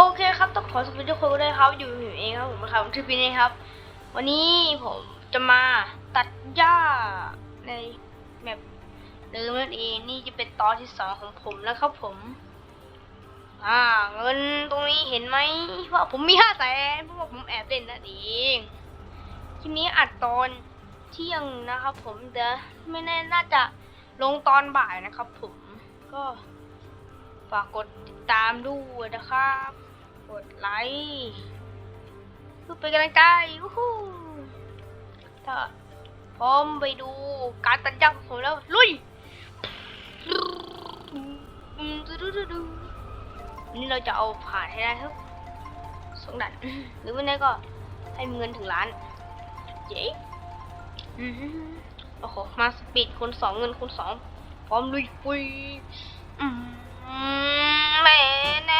โอเคครับต้องขอสวัสดีทุกคนด้วยครับ อยู่อยู่เองครับผมนะครับทริปนี้ครับ วันนี้ผมจะมาตัดหญ้าในแมปเดิมนั่นเองนี่จะเป็นตอนที่สองของผมแล้วครับผม อ่า เงินตรงนี้เห็นไหมว่าผมมีห้าแสนเพราะว่าผมแอบเล่นนั่นเองคลิปนี้อัดตอนเที่ยงนะครับ ผมแต่ไม่แน่น่าจะลงตอนบ่ายนะครับ ผมก็ฝากกดติดตามด้วยนะครับ กดไลค์เพื่อเป็นกำลังใจวู้ฮู้ถ้าพร้อมไปดูการตัดหญ้าของผมแล้ว ลุยนนี้เราจะเอาผ่านให้ได้ครับสองด่านหรือไม่ได้ก็ให้เงินถึงล้าน เจ๊อือหือโอ้โห มาสปีดคูณสองเงินคูณสองพร้อมลุยปุยแม่แน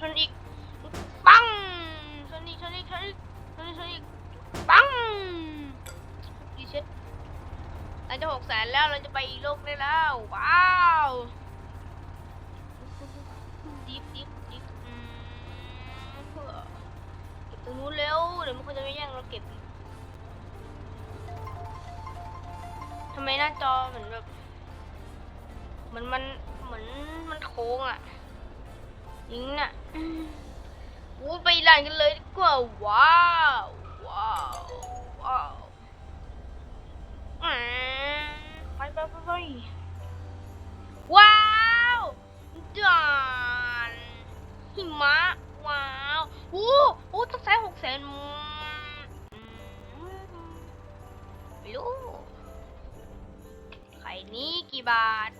ชนอีก ปัง ชนอีก ชนอีก ชนอีก ชนอีกชนอีก ปังดีเช็ดเราจะหกแสนแล้ว เราจะไปอีกโลกได้แล้ว ว้าวดิฟดิฟดิฟเพื่อเก็บตรงนู้นเร็ว เดี๋ยวมันคงจะไม่แย่งเราเก็บทำไมหน้าจอเหมือนแบบเหมือนมันเหมือนมันโค้งอะ ยิงน่ะอืมโอ้ไปไล่กันเลยดีกว่าว้าวว้าวว้าวไปไปไปไปว้าวจานหิมะว้าวโอ้โอ้ต้องใช้หกแสนไม่รู้ไข่นี้กี่บาท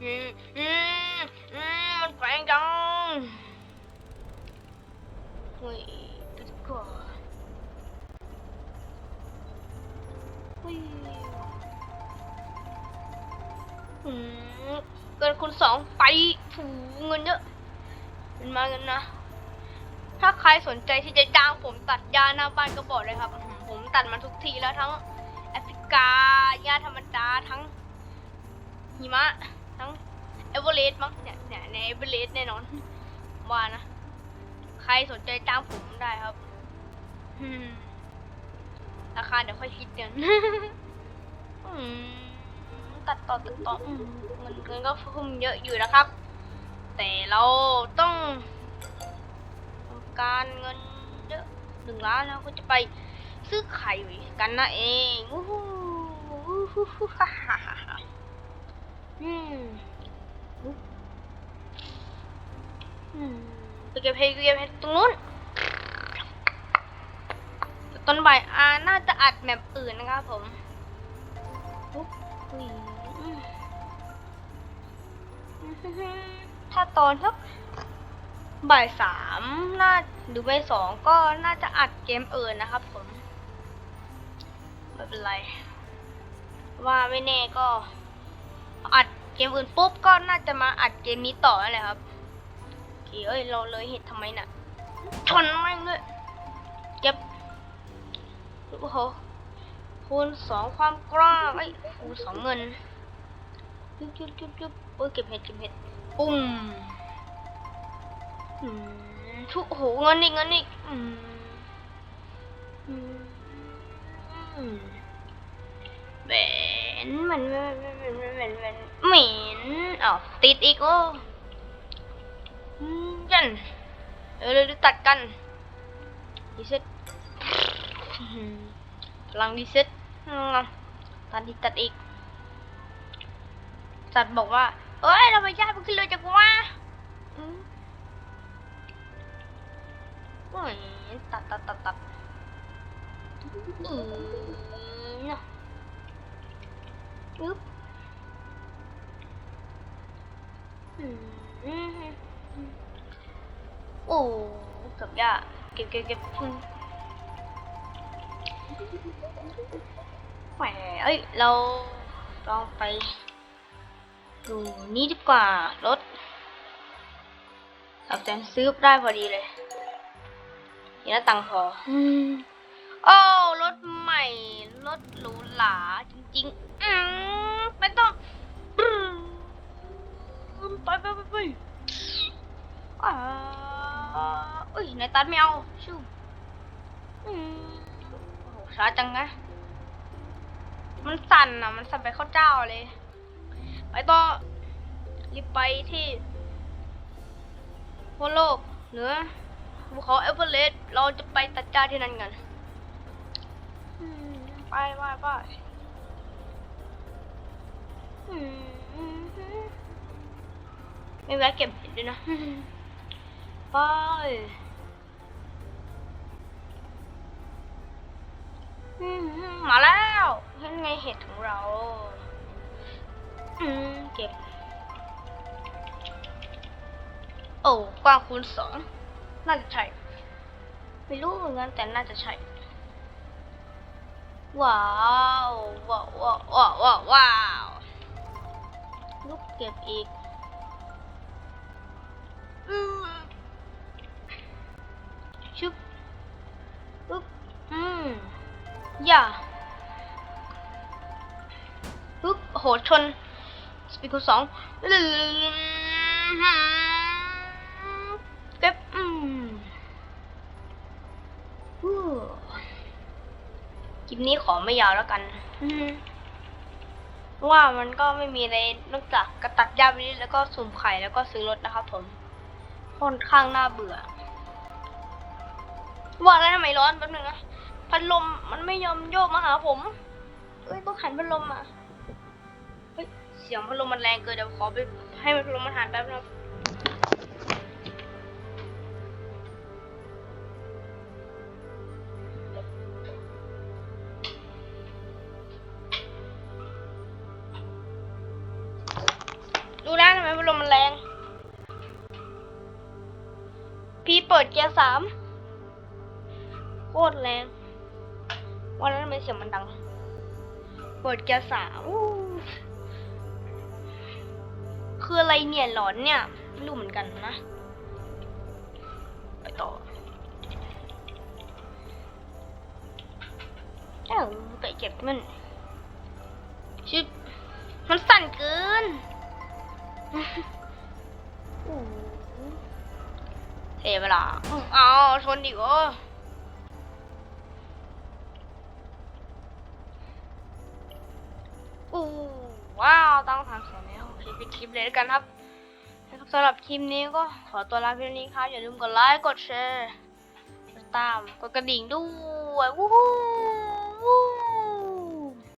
มอืมอืมมันแพงจังเฮ้ยดูดีกว่าเฮ้ยอืมเกินคุณสองไปผูเงินเยอะเป็นมาเงินนะ ถ้าใครสนใจที่จะจ้างผมตัดหญ้าหน้าบ้านก็บอกเลยครับ ผมตัดมาทุกทีแล้วทั้งแอฟริกาหญ้าธรรมดาทั้งหิมะ เอเวอเรสต์มั้งเนี่ยเนี่ยในเอเวอเรสต์แน่นอนว่านะ ใครสนใจจ้างผมได้ครับราคาเดี๋ยวค่อยคิดกันตัดต่อตัดต่อเงินเงินก็พุ่มเยอะอยู่นะครับ แต่เราต้องการเงินเยอะหนึ่งล้านแล้วก็จะไปซื้อไข่กันนะเองวู้ฮู้วู้ฮู้ฮู้ฮ่าฮ่าฮ่าฮ่าอืมอืม ไปเก็บเพลงเก็บเพลงตรงนู้นต้นใบอ่าน่าจะอัดแมปอื่นนะครับผมถ้าตอนสักบ่ายสามน่าหรือบ่ายสองก็น่าจะอัดเกมอื่นนะครับผมไม่เป็นไร ว่าไม่แน่ก็อัด เกมอื่นปุ๊บก็น่าจะมาอัดเกมนี้ต่อนั่นแหละครับโอเคเอ้ยเราเลยเห็นทำไมน่ะชนแม่งเลยเก็บโอ้โหคูณสองความกล้าไอ้คูณสองเงินจุ๊บจุ๊บจุ๊บจุ๊บโอ้ยเก็บเห็ดเก็บเห็ดปุ้มทุกโหเงินอีกเงินอีกอืมอืม วนมันมันมันมันมันมันมันเหม็นอ้าวติดอีกโอ้อืมยันเออเราตัดกันรีเซ็ตพลังรีเซ็ตตัดอีกตัดอีกตัดบอกว่าเอ้ยเราไปย้ายมันขึ้นเลยจากว่าอืมโอ้ยตัดตัดตัดตัดอืมเนาะ อึ๊บอืมอืมโอ้เกับยากเก็บเก็บเก็บอืมแหมเอ้ย เราลองไป ดูนี่ดีกว่ารถสับแสนซื้อได้พอดีเลยนี่นะตังค์พออืมโอ้รถหรูหราจริงๆ ไปไปไปไปอ่าอุ้ยในตัดไม่เอาชูอืมโอ้โหช้าจังนะมันสั่นอะ มันสั่นไปข้าเจ้าเลย ไปต่อรีบไปที่ขั้วโลกเหนือภูเขาเอเวอเรสต์เราจะไปตัดจ้าที่นั่นกันไปไปไปอืม ไม่แวะเก็บเห็ดด้วยนะไปอืมมาแล้วเห็นไงเห็ดของเรา อืม เก็บ โอ้ กว้างคูณสอง น่าจะใช่ ไม่รู้เหมือนกันแต่น่าจะใช่ ว้าว ว้าว ว้าว ว้าวว้าวว้าวลูกเก็บอีก อืม อย่าปึ๊บโห ชน สปีดคูสองเก็บอืมคลิปนี้ขอไม่ยาวแล้วกันอืมว่ามันก็ไม่มีอะไรนอกจากกระตัดหญ้าไปนิดแล้วก็สุ่มไข่แล้วก็ซื้อรถนะครับผมค่อนข้างน่าเบื่อ ว่าแล้วทำไมร้อนแป๊บนึงนะ พัดลมมันไม่ยอมโยกมาหาผม เอ้ยต้องหันพัดลมมาเฮ้ยเสียงพัดลมมันแรงเกินเดี๋ยวขอไปให้พัดลมมันหันแป๊บนึงดูนะทำไมพัดลมมันแรง พี่เปิดเกียร์สามโคตรแรง วันนั้นทำไมเสียงมันดัง เปิดเกียร์สามอู้คืออะไรเนี่ยหลอนเนี่ยไม่รู้เหมือนกันนะ ไปต่อเอ้าไปเก็บมันชิบมันสั่นเกินโอ้โหเทเวลาอื้อเอาชนดิโอ้ ว้าตั้งทางเสียงแล้วโอเคไปคลิปเลยแล้วกันครับสำหรับคลิปนี้ก็ขอตัวลาเพียงนี้ครับ อย่าลืมกดไลค์ กดแชร์ กดติดตาม กดกระดิ่งด้วย วู้ฮู้